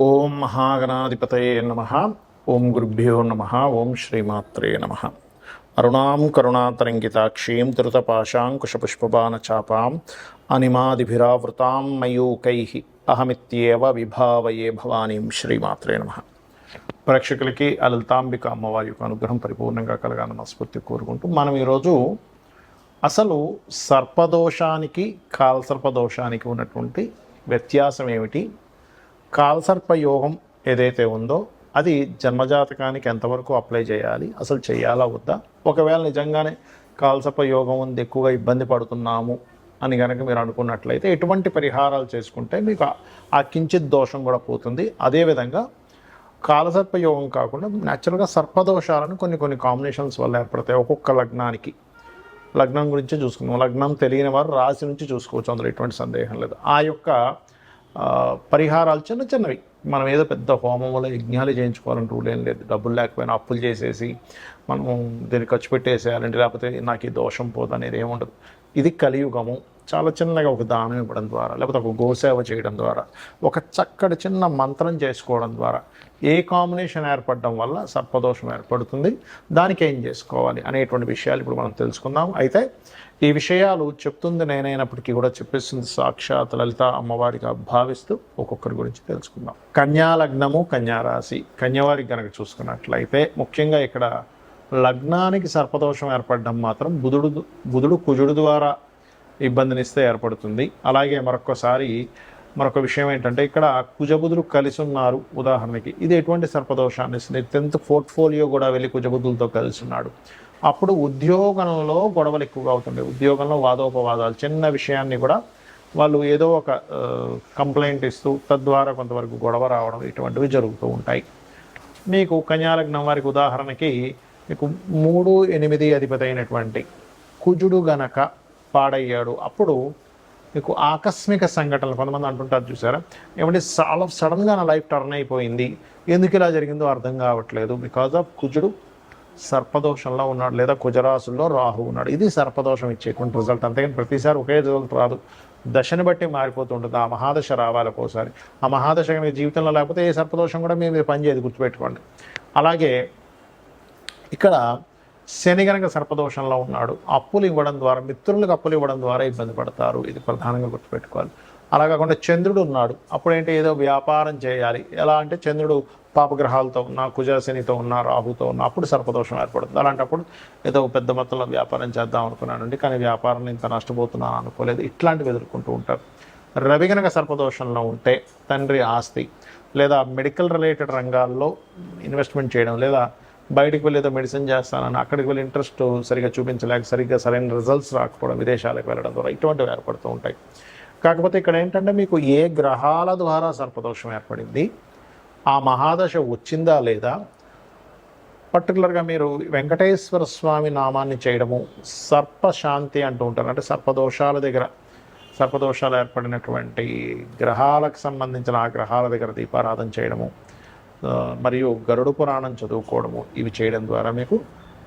ఓం మహాగణాధిపతయే నమ. ఓం గురుభ్యో నమ. ఓం శ్రీమాత్రే నమ. అరుణాం కరుణాతరంగితాక్షీం ధృతపాశాంకుశపుష్పబాణచాపాం అనిమాదిభిరావృతాం మయూకై అహమిత్యేవ విభావయే భవానీం శ్రీమాత్రే నమ. ప్రేక్షకులకి ఆ లలితాంబిక అమ్మవారి యొక్క అనుగ్రహం పరిపూర్ణంగా కలగాలని మనస్ఫూర్తి కోరుకుంటూ మనం ఈరోజు అసలు సర్పదోషానికి కాల్సర్పదోషానికి ఉన్నటువంటి వ్యత్యాసం ఏమిటి కాలసర్ప యోగం ఏదైతే ఉందో అది జన్మజాతకానికి ఎంతవరకు అప్లై చేయాలి? అసలు చేయాలా? వద్దా? ఒకవేళ నిజంగానే కాలసర్ప యోగం ఉంది ఎక్కువగా ఇబ్బంది పడుతున్నాము అని కనుక మీరు అనుకున్నట్లయితే ఎటువంటి పరిహారాలు చేసుకుంటే మీకు ఆ- కించిత్ దోషం కూడా పోతుంది. అదేవిధంగా కాలసర్ప యోగం కాకుండా న్యాచురల్గా సర్పదోషాలను కొన్ని కొన్ని కాంబినేషన్స్ వల్ల ఏర్పడతాయి. ఒక్కొక్క లగ్నానికి. లగ్నం గురించి చూసుకుందాం. లగ్నం తెలియని వారు రాశి నుంచి చూసుకోవచ్చు. అందులో ఎటువంటి సందేహం లేదు. ఆ యొక్క పరిహారాలు చిన్న చిన్నవి. మనం ఏదో పెద్ద హోమంలో యజ్ఞాలు చేయించుకోవాలని రూల్ ఏం లేదు. డబ్బులు లేకపోయినా అప్పులు చేసేసి మనం దీన్ని ఖర్చు పెట్టేసేయాలంటే లేకపోతే నాకు ఈ దోషం పోదు అనేది ఏముండదు. ఇది కలియుగము. చాలా చిన్నగా ఒక దానం ఇవ్వడం ద్వారా లేకపోతే ఒక గోసేవ చేయడం ద్వారా ఒక చక్కటి చిన్న మంత్రం చేసుకోవడం ద్వారా ఏ కాంబినేషన్ ఏర్పడడం వల్ల సర్పదోషం ఏర్పడుతుంది దానికి ఏం చేసుకోవాలి అనేటువంటి విషయాలు ఇప్పుడు మనం తెలుసుకుందాం. అయితే ఈ విషయాలు చెప్తుంది నేనైనప్పటికీ కూడా చెప్పేస్తుంది సాక్షాత్ లలిత అమ్మవారిగా భావిస్తూ ఒక్కొక్కరి గురించి తెలుసుకుందాం. కన్యా లగ్నము కన్యా రాశి. కన్యవారికి కనుక చూసుకున్నట్లయితే ముఖ్యంగా ఇక్కడ లగ్నానికి సర్పదోషం ఏర్పడడం మాత్రం బుధుడు బుధుడు కుజుడు ద్వారా ఇబ్బందినిస్తే ఏర్పడుతుంది. అలాగే మరొకసారి మరొక విషయం ఏంటంటే ఇక్కడ కుజబుధులు కలిసి ఉన్నారు ఉదాహరణకి. ఇది ఎటువంటి సర్పదోషాన్ని? ఇస్తుంది టెన్త్ పోర్ట్ఫోలియో కూడా వెళ్ళి కుజబుధులతో కలిసి ఉన్నాడు అప్పుడు ఉద్యోగంలో గొడవలు ఎక్కువగా అవుతుంటాయి ఉద్యోగంలో వాదోపవాదాలు చిన్న విషయాన్ని కూడా వాళ్ళు ఏదో ఒక కంప్లైంట్ ఇస్తూ తద్వారా కొంతవరకు గొడవ రావడం ఇటువంటివి జరుగుతూ ఉంటాయి. మీకు కన్యాలగ్నం వారికి ఉదాహరణకి మీకు మూడు ఎనిమిది అధిపతి అయినటువంటి కుజుడు గనక పాడయ్యాడు. అప్పుడు మీకు ఆకస్మిక సంఘటనలు కొంతమంది అంటుంటారు చూసారా? ఏమంటే చాలా సడన్గా నా లైఫ్ టర్న్ అయిపోయింది. ఎందుకు ఇలా జరిగిందో అర్థం కావట్లేదు. బికాజ్ ఆఫ్ కుజుడు సర్పదోషంలో ఉన్నాడు లేదా కుజరాసుల్లో రాహు ఉన్నాడు. ఇది సర్పదోషం ఇచ్చేటువంటి రిజల్ట్. అంతేగాని ప్రతిసారి ఒకే రిజల్ట్ రాదు. దశని బట్టి మారిపోతుంటుంది. ఆ మహాదశ రావాలి ఒక్కోసారి. ఆ మహాదశ కనుక జీవితంలో లేకపోతే ఏ సర్పదోషం కూడా మేము పనిచేయదు. గుర్తుపెట్టుకోండి. అలాగే ఇక్కడ శని గనక సర్పదోషంలో ఉన్నాడు అప్పులు ఇవ్వడం ద్వారా మిత్రులకు అప్పులు ఇవ్వడం ద్వారా ఇబ్బంది పడతారు. ఇది ప్రధానంగా గుర్తుపెట్టుకోవాలి. అలా కాకుండా చంద్రుడు ఉన్నాడు అప్పుడేంటి ఏదో వ్యాపారం చేయాలి. ఎలా అంటే చంద్రుడు పాపగ్రహాలతో ఉన్న కుజశనితో ఉన్న రాహుతో ఉన్న అప్పుడు సర్పదోషం ఏర్పడుతుంది. అలాంటప్పుడు ఏదో పెద్ద మొత్తంలో వ్యాపారం చేద్దాం అనుకున్నానండి కానీ వ్యాపారం ఇంత నష్టపోతున్నాను అనుకోలేదు. ఇట్లాంటివి ఎదుర్కొంటూ ఉంటారు. రవి గనక సర్పదోషంలో ఉంటే తండ్రి ఆస్తి లేదా మెడికల్ రిలేటెడ్ రంగాల్లో ఇన్వెస్ట్మెంట్ చేయడం లేదా బయటికి వెళ్ళి ఏదో మెడిసిన్ చేస్తానని అక్కడికి వెళ్ళి ఇంట్రెస్ట్ సరిగా చూపించలేక సరిగ్గా సరైన రిజల్ట్స్ రాకపోవడం విదేశాలకు వెళ్ళడం ద్వారా ఇటువంటివి ఏర్పడుతూ ఉంటాయి. కాకపోతే ఇక్కడ ఏంటంటే మీకు ఏ గ్రహాల ద్వారా సర్పదోషం ఏర్పడింది ఆ మహాదశ వచ్చిందా లేదా? పర్టికులర్గా మీరు వెంకటేశ్వర స్వామి నామాన్ని చేయడము సర్పశాంతి అంటూ ఉంటారు. అంటే సర్పదోషాల దగ్గర సర్పదోషాలు ఏర్పడినటువంటి గ్రహాలకు సంబంధించిన ఆ గ్రహాల దగ్గర దీపారాధన చేయడము మరియు గరుడు పురాణం చదువుకోవడము. ఇవి చేయడం ద్వారా మీకు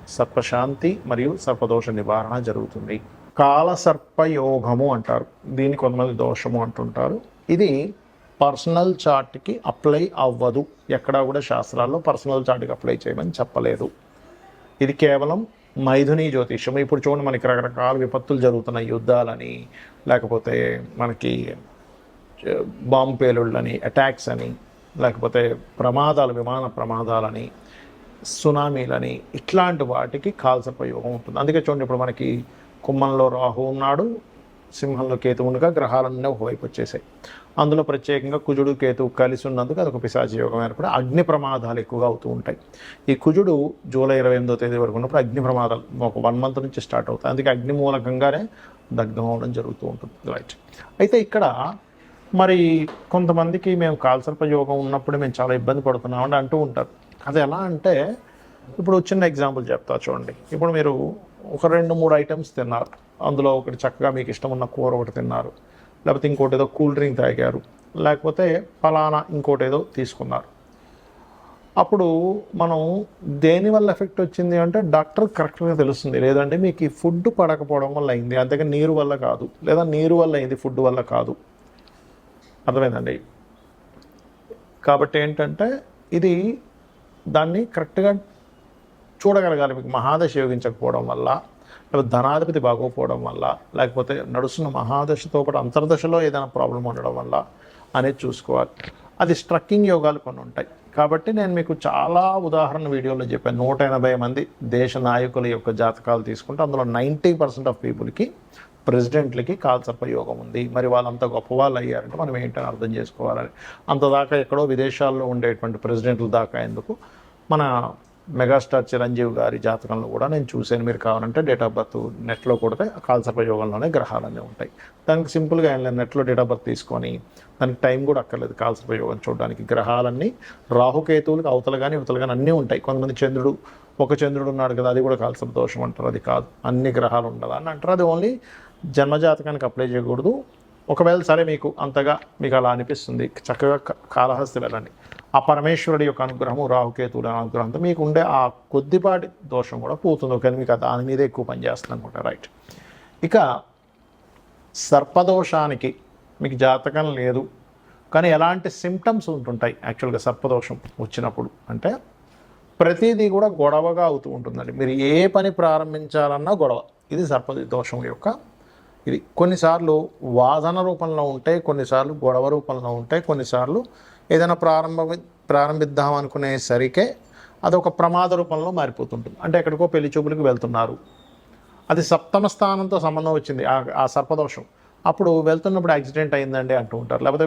సర్పశాంతి మరియు సర్పదోష నివారణ జరుగుతుంది. కాల సర్పయోగము అంటారు. దీన్ని కొంతమంది దోషము అంటుంటారు. ఇది పర్సనల్ చార్ట్కి అప్లై అవ్వదు. ఎక్కడా కూడా శాస్త్రాల్లో పర్సనల్ చార్ట్కి అప్లై చేయమని చెప్పలేదు. ఇది కేవలం మైథుని జ్యోతిష్యం. ఇప్పుడు చూడండి మనకి రకరకాల విపత్తులు జరుగుతున్నాయి. యుద్ధాలని లేకపోతే మనకి బాంబు పేలుళ్ళని అటాక్స్ అని లేకపోతే ప్రమాదాలు విమాన ప్రమాదాలని సునామీలని ఇట్లాంటి వాటికి కాల్సర్పయోగం ఉంటుంది. అందుకే చూడండి ఇప్పుడు మనకి కుమ్మంలో రాహు ఉన్నాడు సింహంలో కేతు ఉండగా గ్రహాలన్నీ ఒకవైపు వచ్చేసాయి. అందులో ప్రత్యేకంగా కుజుడు కేతు కలిసి ఉన్నందుకు అదొక పిశాచి యోగం ఏర్పడి అగ్ని ప్రమాదాలు ఎక్కువగా అవుతూ ఉంటాయి. ఈ కుజుడు జూలై ఇరవై ఎనిమిదో తేదీ వరకు ఉన్నప్పుడు అగ్ని ప్రమాదాలు ఒక వన్ మంత్ నుంచి స్టార్ట్ అవుతాయి. అందుకే అగ్ని మూలకంగానే దగ్ధం అవడం జరుగుతూ ఉంటుంది. రైట్. అయితే ఇక్కడ మరి కొంతమందికి మేము కాల్సర్ప యోగం ఉన్నప్పుడు మేము చాలా ఇబ్బంది పడుతున్నాం అని అంటూ ఉంటారు. అది ఎలా అంటే ఇప్పుడు చిన్న ఎగ్జాంపుల్ చెప్తా చూడండి. ఇప్పుడు మీరు ఒక రెండు మూడు ఐటమ్స్ తిన్నారు. అందులో ఒకటి చక్కగా మీకు ఇష్టం ఉన్న కూర ఒకటి తిన్నారు. లేకపోతే ఇంకోటి ఏదో కూల్ డ్రింక్ తాగారు. లేకపోతే ఫలానా ఇంకోటి ఏదో తీసుకున్నారు. అప్పుడు మనం దేని వల్ల ఎఫెక్ట్ వచ్చింది అంటే డాక్టర్ కరెక్ట్గా తెలుస్తుంది. లేదంటే మీకు ఈ ఫుడ్ పడకపోవడం వల్ల అయింది. అంతేగా నీరు వల్ల కాదు. లేదా నీరు వల్ల అయింది ఫుడ్ వల్ల కాదు. అర్థమైందండి? కాబట్టి ఏంటంటే ఇది దాన్ని కరెక్ట్గా చూడగలగాలి. మీకు మహాదశ యోగించకపోవడం వల్ల లేకపోతే ధనాధిపతి బాగోకపోవడం వల్ల లేకపోతే నడుస్తున్న మహాదశతో పాటు అంతర్దశలో ఏదైనా ప్రాబ్లం ఉండడం వల్ల అనేది చూసుకోవాలి. అది స్ట్రక్కింగ్ యోగాలు కొన్ని ఉంటాయి కాబట్టి నేను మీకు చాలా ఉదాహరణ వీడియోలో చెప్పాను. నూట ఎనభై మంది దేశ నాయకుల యొక్క జాతకాలు తీసుకుంటే అందులో నైంటీ పర్సెంట్ ఆఫ్ పీపుల్కి ప్రెసిడెంట్లకి కాల్సర్పయోగం ఉంది. మరి వాళ్ళంత గొప్ప వాళ్ళు అయ్యారంటే మనం ఏంటని అర్థం చేసుకోవాలని. అంతదాకా ఎక్కడో విదేశాల్లో ఉండేటువంటి ప్రెసిడెంట్ల దాకా ఎందుకు? మన మెగాస్టార్ చిరంజీవి గారి జాతకంలో కూడా నేను చూశాను. మీరు కావాలంటే డేట్ ఆఫ్ బర్త్ నెట్లో కొడితే కాల్సర్పయోగంలోనే గ్రహాలన్నీ ఉంటాయి. దానికి సింపుల్గా ఏం నెట్లో డేట్ ఆఫ్ బర్త్ తీసుకొని దానికి టైం కూడా అక్కర్లేదు కాల్సర్పయోగం చూడడానికి. గ్రహాలన్నీ రాహుకేతువులకు అవతల కానీ ఇవతల కానీ అన్నీ ఉంటాయి. కొంతమంది చంద్రుడు ఒక చంద్రుడు ఉన్నాడు కదా అది కూడా కాల్సర్ దోషం అంటారు. అది కాదు. అన్ని గ్రహాలు ఉండాలి అని అంటారు. అది ఓన్లీ జన్మజాతకానికి అప్లై చేయకూడదు. ఒకవేళ సరే మీకు అంతగా మీకు అలా అనిపిస్తుంది చక్కగా కాళహస్తి వెళ్ళండి. ఆ పరమేశ్వరుడి యొక్క అనుగ్రహము రాహుకేతువుల అనుగ్రహంతో మీకు ఉండే ఆ కొద్దిపాటి దోషం కూడా పోతుంది. ఒకవేళ మీకు దాని మీదే ఎక్కువ పనిచేస్తుంది అనుకుంటా రైట్ ఇక సర్పదోషానికి మీకు జాతకం లేదు కానీ ఎలాంటి సిమ్టమ్స్ ఉంటుంటాయి యాక్చువల్గా సర్పదోషం వచ్చినప్పుడు? అంటే ప్రతిదీ కూడా గొడవగా అవుతూ ఉంటుందండి. మీరు ఏ పని ప్రారంభించాలన్నా గొడవ. ఇది సర్ప దోషం యొక్క ఇది కొన్నిసార్లు వాదన రూపంలో ఉంటాయి కొన్నిసార్లు గొడవ రూపంలో ఉంటాయి కొన్నిసార్లు ఏదైనా ప్రారంభ ప్రారంభిద్దాం అనుకునేసరికే అదొక ప్రమాద రూపంలో మారిపోతుంటుంది. అంటే ఎక్కడికో పెళ్ళి చూపులకు వెళ్తున్నారు. అది సప్తమ స్థానంతో సంబంధం వచ్చింది ఆ- ఆ సర్పదోషం. అప్పుడు వెళ్తున్నప్పుడు యాక్సిడెంట్ అయిందండి అంటూ ఉంటారు. లేకపోతే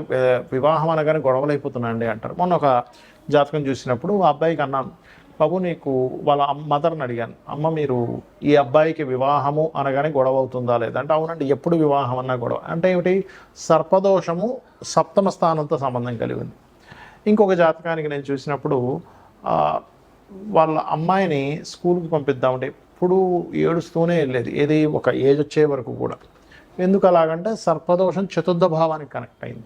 వివాహం అనగానే గొడవలు అయిపోతున్నాయండి అంటారు. మొన్న ఒక జాతకం చూసినప్పుడు ఆ అబ్బాయికి అన్నాను బాబు నీకు వాళ్ళ మదర్ని అడిగాను. అమ్మ మీరు ఈ అబ్బాయికి వివాహము అనగానే గొడవ అవుతుందా లేదా? అంటే అవునండి ఎప్పుడు వివాహం అన్నా గొడవ. అంటే ఏమిటి? సర్పదోషము సప్తమ స్థానంతో సంబంధం కలిగి ఉంది. ఇంకొక జాతకానికి నేను చూసినప్పుడు వాళ్ళ అమ్మాయిని స్కూల్కి పంపిద్దామంటే ఎప్పుడు ఏడుస్తూనే వెళ్ళేది. ఏది? ఒక ఏజ్ వచ్చే వరకు కూడా. ఎందుకు అలాగంటే సర్పదోషం చతుర్థ భావానికి కనెక్ట్ అయింది.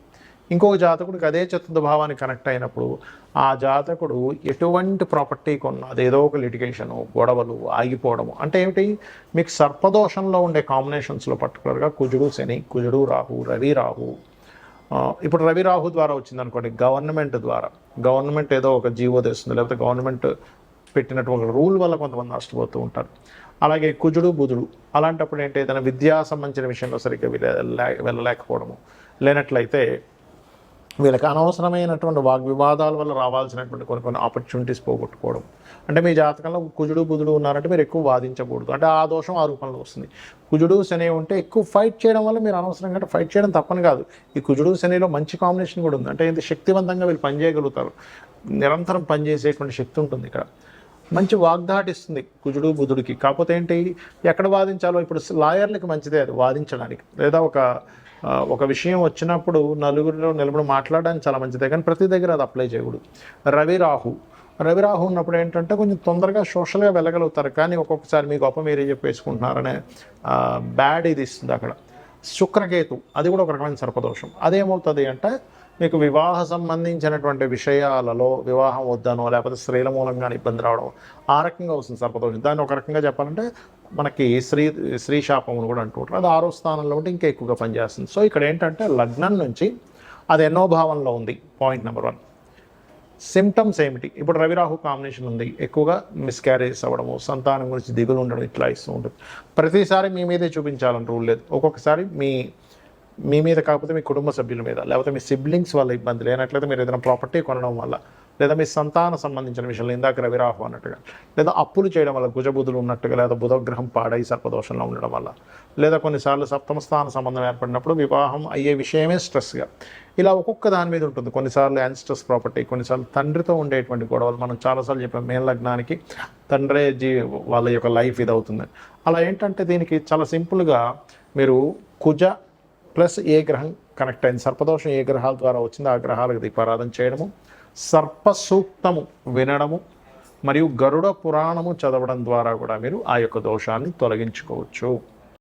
ఇంకొక జాతకుడికి అదే చతుర్థ భావానికి కనెక్ట్ అయినప్పుడు ఆ జాతకుడు ఎటువంటి ప్రాపర్టీ కొన్నా అదేదో ఒక లిటిగేషను గొడవలు ఆగిపోవడము. అంటే ఏమిటి? మీకు సర్పదోషంలో ఉండే కాంబినేషన్స్లో పర్టికులర్గా కుజుడు శని కుజుడు రాహు రవి రాహు. ఇప్పుడు రవి రాహు ద్వారా వచ్చింది అనుకోండి గవర్నమెంట్ ద్వారా. గవర్నమెంట్ ఏదో ఒక జీవో తెస్తుంది లేకపోతే గవర్నమెంట్ పెట్టినటువంటి ఒక రూల్ వల్ల కొంతమంది నష్టపోతూ ఉంటారు. అలాగే కుజుడు బుధుడు అలాంటప్పుడు ఏంటి? ఏదైనా విద్యా సంబంధించిన విషయంలో సరిగ్గా లే- వెళ్ళలేకపోవడము. లేనట్లయితే వీళ్ళకి అనవసరమైనటువంటి వాగ్వివాదాల వల్ల రావాల్సినటువంటి కొన్ని కొన్ని ఆపర్చునిటీస్ పోగొట్టుకోవడం. అంటే మీ జాతకంలో కుజుడు బుధుడు ఉన్నారంటే మీరు ఎక్కువ వాదించకూడదు. అంటే ఆ దోషం ఆ రూపంలో వస్తుంది. కుజుడు శని ఉంటే ఎక్కువ ఫైట్ చేయడం వల్ల మీరు అనవసరంగా అంటే ఫైట్ చేయడం తప్పని కాదు. ఈ కుజుడు శనిలో మంచి కాంబినేషన్ కూడా ఉంది. అంటే ఇంత శక్తివంతంగా వీళ్ళు పనిచేయగలుగుతారు నిరంతరం పనిచేసేటువంటి శక్తి ఉంటుంది ఇక్కడ. మంచి వాగ్దాటిస్తుంది కుజుడు బుధుడికి. కాకపోతే ఏంటి? ఎక్కడ వాదించాలో ఇప్పుడు లాయర్లకి మంచిదే అది వాదించడానికి. లేదా ఒక ఒక విషయం వచ్చినప్పుడు నలుగురిలో నిలబడి మాట్లాడడానికి చాలా మంచిదే కానీ ప్రతి దగ్గర అది అప్లై చేయకూడదు. రవి రాహు. రవి రాహు ఉన్నప్పుడు ఏంటంటే కొంచెం తొందరగా సోషల్గా వెళ్ళగలుగుతారు కానీ ఒక్కొక్కసారి మీ గొప్ప మీరే చెప్పేసుకుంటున్నారనే బ్యాడ్ ఇది ఇస్తుంది అక్కడ. శుక్రకేతు అది కూడా ఒక రకమైన సర్పదోషం. అదేమవుతుంది అంటే మీకు వివాహ సంబంధించినటువంటి విషయాలలో వివాహం వద్దనో లేకపోతే స్త్రీల మూలంగా ఇబ్బంది రావడం ఆ రకంగా వస్తుంది సర్పదోషం. దాన్ని ఒక రకంగా చెప్పాలంటే మనకి స్త్రీ స్త్రీ శాపం కూడా అంటూ ఉంటారు. అది ఆరో స్థానంలో ఉంటే ఇంకా ఎక్కువగా పనిచేస్తుంది. సో ఇక్కడ ఏంటంటే లగ్నం నుంచి అది ఎన్నో భావంలో ఉంది పాయింట్ నెంబర్ వన్ సిమ్టమ్స్ ఏమిటి? ఇప్పుడు రవిరాహు కాంబినేషన్ ఉంది. ఎక్కువగా మిస్క్యారేజ్ అవ్వడము సంతానం గురించి దిగులు ఉండడం ఇట్లా ఇస్తూ ఉంటుంది. ప్రతిసారి మీ మీదే చూపించాలని రూల్ లేదు. ఒక్కొక్కసారి మీ మీ మీద కాకపోతే మీ కుటుంబ సభ్యుల మీద లేకపోతే మీ సిబ్లింగ్స్ వల్ల ఇబ్బంది లేనట్లయితే మీరు ఏదైనా ప్రాపర్టీ కొనడం వల్ల లేదా మీ సంతాన సంబంధించిన విషయంలో ఇందాక రవిరాహు అన్నట్టుగా లేదా అప్పులు చేయడం వల్ల కుజబుధులు ఉన్నట్టుగా లేదా బుధగ్రహం పాడై సర్పదోషంలో ఉండడం వల్ల లేదా కొన్నిసార్లు సప్తమ స్థాన సంబంధం ఏర్పడినప్పుడు వివాహం అయ్యే విషయమే స్ట్రెస్గా ఇలా ఒక్కొక్క దాని మీద ఉంటుంది. కొన్నిసార్లు యాన్స్ట్రెస్ ప్రాపర్టీ కొన్నిసార్లు తండ్రితో ఉండేటువంటి గొడవలు మనం చాలాసార్లు చెప్పాం. మేన్ లగ్నానికి తండ్రే జీ వాళ్ళ యొక్క లైఫ్ ఇది అవుతుంది అలా ఏంటంటే దీనికి చాలా సింపుల్గా మీరు కుజ ప్లస్ ఏ గ్రహం కనెక్ట్ అయింది. సర్పదోషం ఏ గ్రహాల ద్వారా వచ్చిందో ఆ గ్రహాలకు దీపారాధన చేయడము సర్ప సూక్తము వినడము మరియు గరుడ పురాణము చదవడం ద్వారా కూడా మీరు ఆ యొక్క దోషాన్ని తొలగించుకోవచ్చు.